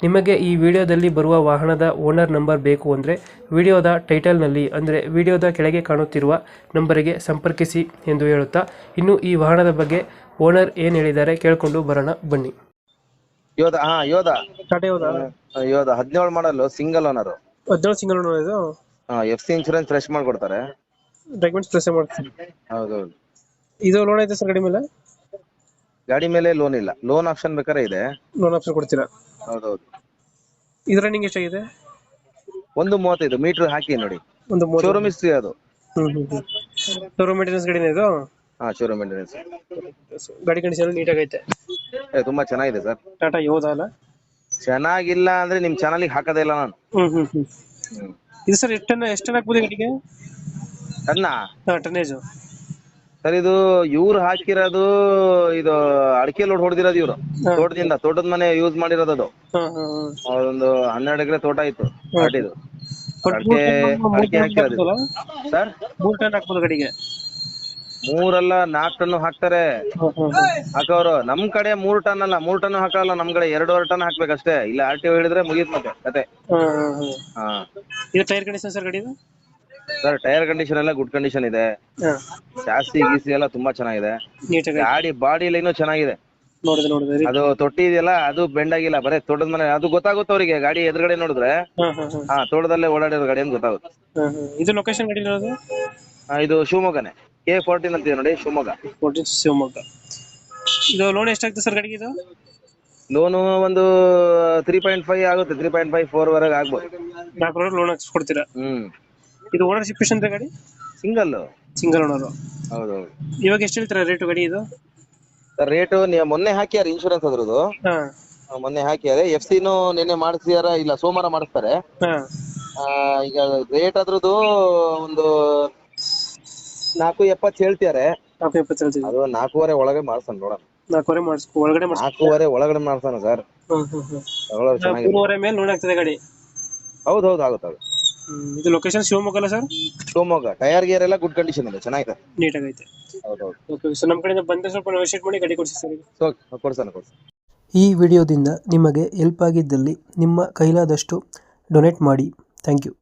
ನಿಮಗೆ ಈ ವಿಡಿಯೋದಲ್ಲಿ ಬರುವ ವಾಹನದ ಓನರ್ ನಂಬರ್ ಬೇಕು ಅಂದರೆ ವಿಡಿಯೋದ ಟೈಟಲ್ನಲ್ಲಿ ಅಂದರೆ ವಿಡಿಯೋದ ಕೆಳಗೆ ಕಾಣುತ್ತಿರುವ ನಂಬರಿಗೆ ಸಂಪರ್ಕಿಸಿ ಎಂದು ಹೇಳುತ್ತಾ ಇನ್ನು ಈ ವಾಹನದ ಬಗ್ಗೆ ಓನರ್ ಏನು ಹೇಳಿದ್ದಾರೆ ಕೇಳಿಕೊಂಡು ಬರೋಣ ಬನ್ನಿ. ಯೋಧ ಹಾ ಯೋಧ. ಟಾಟಾ ಯಾವ್ದಾ ಆ, ಯೋಧ ಹದಿನೇಳು ಮಾಡಲ್ ಸಿಂಗಲ್ ಓನರ್ ಹದಿನೇಳು ಸಿಂಗಲ್ ಓನರ್ ಇದು? ಎಫ್ ಸಿ ಇನ್ಶೂರೆನ್ಸ್ ಫ್ರೆಶ್ ಮಾಡ್ಕೊಡ್ತಾರೆ. ಡಾಕ್ಯುಮೆಂಟ್ಸ್ ಪ್ರೆಸ್ ಮಾಡ್ತೀನಿ ಹೌದೌದು. ಇದು ಲೋನ್ ಐತೆ ಸರ್ ಕಡಿಮೆ ಮೇಲೆ ಗಾಡಿ ಮೇಲೆ ಲೋನ್ ಇಲ್ಲ. ಲೋನ್ ಆಪ್ಷನ್ ಬೇಕಾದ್ರೆ ಇದೆ. ಲೋನ್ ಆಪ್ಷನ್ ಕೊಡ್ತೀರಾ? ಹೌದೌದು. ಇದು ರನ್ನಿಂಗ್ ಎಷ್ಟಾಗಿದೆ ಒಂದು ಮೂವತ್ತೈದು. ಮೀಟರ್ ಹಾಕಿ ನೋಡಿ. ಒಂದು ಮೂರು ಶೋರೂಮ್ ಹಿಸ್ಟ್ರಿ ಅದು. ಶೋರೂಮ್ ಮೇಂಟೆನೆನ್ಸ್ ಗಾಡಿನ ಇದು? ಹಾ ಶೋರೂಮ್ ಮೇಂಟೆನೆನ್ಸ್ ಗಾಡಿ ಕಂಡೀಷನ್ ನೀಟಾಗೈತೆ ತುಂಬಾ ಚೆನ್ನಾಗಿದೆ ಸರ್. ಟಾಟಾ ಯೋಧ ಅಲ್ಲ? ಚೆನ್ನಾಗಿಲ್ಲ ಅಂದ್ರೆ ನಿಮ್ ಚಾನಲ್ ಹಾಕೋದೇ ಇಲ್ಲ ನಾನು. ಹ್ಮ್ ಹ್ಮ್ ಹ್ಮ್. ಹ್ಮ್. ಇದು ಸರ್ ಎಷ್ಟು ಟನ್ ಎಷ್ಟು ಟನ್ ಹಾಕ್ಬೋದು ಗಾಡಿಗೆ ಅನ್ನ ಟನ್ನೇಜು ಸರ್ ಇದು ಇವ್ರು ಹಾಕಿರೋದು ಇದು ಅಡಿಕೆ ಲೋಡ್ ಹೊಡೆದಿರೋದು ಇವ್ರು. ತೋಟದಿಂದ ತೋಟದ ಮನೆ ಯೂಸ್ ಮಾಡಿರೋದು ಅದು. ಒಂದು ಹನ್ನೆರಡು ಎಕರೆ ತೋಟ ಇತ್ತು ಅಡಿಕೆ ಅಡಿಕೆ ಹಾಕಿರೋದು. ಸರ್? ಮೂರ್ ಟನ್ ಹಾಕ್ಬೋದು ಗಾಡಿಗೆ. ಮೂರಲ್ಲ ನಾಕ್ ಟನ್ ಹಾಕ್ತಾರೆ. ಹಾಕೋರು ನಮ್ ಕಡೆ ಮೂರ್ ಟನ್ ಅಲ್ಲ ಮೂರ್ ಟನ್ ಹಾಕಲ್ಲ ನಮ್ ಕಡೆ ಎರಡೂವರೆ ಟನ್ ಹಾಕ್ಬೇಕಷ್ಟೇ. ಇಲ್ಲ ಆರ್ ಟಿ ಹೇಳಿದ್ರೆ ಮುಗಿತ್ ಮತ್ತೆ ಕತೆ. ಟೈರ್ ಕಂಡೀಷನ್ ಸರ್ ಗಾಡಿದು? ಸರ್ ಟೈರ್ ಕಂಡೀಷನ್ ಎಲ್ಲ ಗುಡ್ ಕಂಡೀಷನ್ ಇದೆ. ಜಾಸ್ತಿ ಗೀಸಿ ಎಲ್ಲ ತುಂಬಾ ಚೆನ್ನಾಗಿದೆ. ನೀಟಾಗಿ ಗಾಡಿ ಬಾಡಿ ಲೈನು ಚೆನ್ನಾಗಿದೆ. ನೋಡಿದೆ ನೋಡಿದೆ. ಅದು ತೊಟ್ಟಿ ಇದೆಯಲ್ಲ ಅದು ಬೆಂಡ್ ಆಗಿಲ್ಲ. ಬರೇ ತೋಟದ ಮನೆ ಅದು ಗೊತ್ತಾಗುತ್ತೆ ಅವರಿಗೆ? ಗಾಡಿ ಎದುರುಗಡೆ ನೋಡಿದ್ರೆ? ಹಾ ಹಾ ಹಾ. ಹಾ ತೋಟದಲ್ಲೇ ಓಡಾಡಿರೋ ಗಾಡಿ ಅಂತ ಗೊತ್ತಾಗುತ್ತೆ. ಹಾ ಹಾ. ಇದು ಲೊಕೇಶನ್ ಗಾಡಿ ಇರೋದು? ಆ, ಇದು ಶಿವಮೊಗ್ಗನೇ. ಕೆ ಫೋರ್ಟೀನ್ ಅಂತಿದೆ ನೋಡಿ ಶಿವಮೊಗ್ಗ. ಫೋರ್ಟೀನ್ ಶಿವಮೊಗ್ಗ. ಇದು ಲೋನ್ ಎಷ್ಟಾಗ್ತದೆ ಸರ್ ಗಾಡಿಗೆ ಇದು? ಲೋನು ಒಂದು ತ್ರೀ ಪಾಯಿಂಟ್ ಫೈವ್ ಆಗುತ್ತೆ. ತ್ರೀ ಪಾಯಿಂಟ್ ಫೈವ್ ಫೋರ್ ವರೆಗೆ ಆಗ್ಬೋದು. ನಾಲ್ಕು ಲೋನ್ ಲೋನ್ ಹಾಕ್ಸ್ಕೊಡ್ತೀರಾ? ಹ್ಮ್. ಇದು ಓನರ್ಶಿಪ್ ಎಷ್ಟು ಅಂತ ಗಾಡಿ? ಸಿಂಗಲ್ ಸಿಂಗಲ್ ಓನರ್ ಹೌದು. ಇವಾಗ ಎಷ್ಟು ಹೇಳ್ತೀರಾ ರೇಟ್ ಗಾಡಿ ಇದು? ರೇಟು ನೀವು ಮೊನ್ನೆ ಹಾಕ್ಯಾರ ಇನ್ಶೂರೆನ್ಸ್ ಅದ್ರದ್ದು. ಹಾ. ಆ, ಮೊನ್ನೆ ಹಾಕ್ಯಾರೆ. ಎಫ್ ಸಿನು ನಿನ್ನೆ ಮಾಡಿಸ್ಯಾರ ಇಲ್ಲ ಸೋಮವಾರ ಮಾಡಿಸ್ತಾರೆ. ಹಾ. ಆ, ಈಗ ರೇಟ್ ಅದ್ರದ್ದು ಒಂದು ನಾಲ್ಕು ಎಪ್ಪತ್ತು ಹೇಳ್ತಿದ್ದಾರೆ ನಾಲ್ಕು ಎಪ್ಪತ್ತು ಹೇಳ್ತೀವಿ ಅದು ನಾಲ್ಕೂವರೆ ಒಳಗೆ ಮಾಡ್ತಾನೆ ನೋಡೋಣ. ನಾಲ್ಕೂವರೆ ಮಾಡಿಸ್ಕೊ ಒಳಗಡೆ ಮಾಡಿಸ್ಕೊ ನಾಲ್ಕೂವರೆ ಒಳಗಡೆ ಮಾಡ್ತಾನೆ ಸರ್. ಹ್ಮ್ ಹ್ಮ್ ಹ್ಮ್. ತಗೊಳ್ಳೋರು ಮೂರುವರೆ ಮೇಲೆ ಲೋನ್ ಆಗ್ತದೆ ಗಾಡಿ. ಹೌದು ಹೌದು ಆಗುತ್ತೆ ಆಗುತ್ತೆ. ಇದು ಲೊಕೇಶನ್ ಶಿವಮೊಗ್ಗ ಅಲ್ಲ ಸರ್ ಶಿವಮೊಗ್ಗ. ಟೈರ್ ಗೇರ್ ಎಲ್ಲ ಗುಡ್ ಕಂಡೀಷನ್ ಇದೆ ಚೆನ್ನಾಗಿದೆ. ನೀಟಾಗೈತೆ. ಹೌದು ಓಕೆ ಸರ್ ನಮ್ಮ ಕಡೆಯಿಂದ ಬಂದರೆ ಸ್ವಲ್ಪ ನೆಗೋಷಿಯೇಟ್ ಮಾಡಿ ಗಾಡಿ ಕೊಡಿಸಿ ಸರ್ ಓಕೆ ಕೊಡ್ಸಾನೆ ಕೊಡ್ಸಾನೆ ಈ ವಿಡಿಯೋದಿಂದ ನಿಮಗೆ ಹೆಲ್ಪ್ ಆಗಿದ್ದಲ್ಲಿ ನಿಮ್ಮ ಕೈಲಾದಷ್ಟು ಡೊನೇಟ್ ಮಾಡಿ. Thank you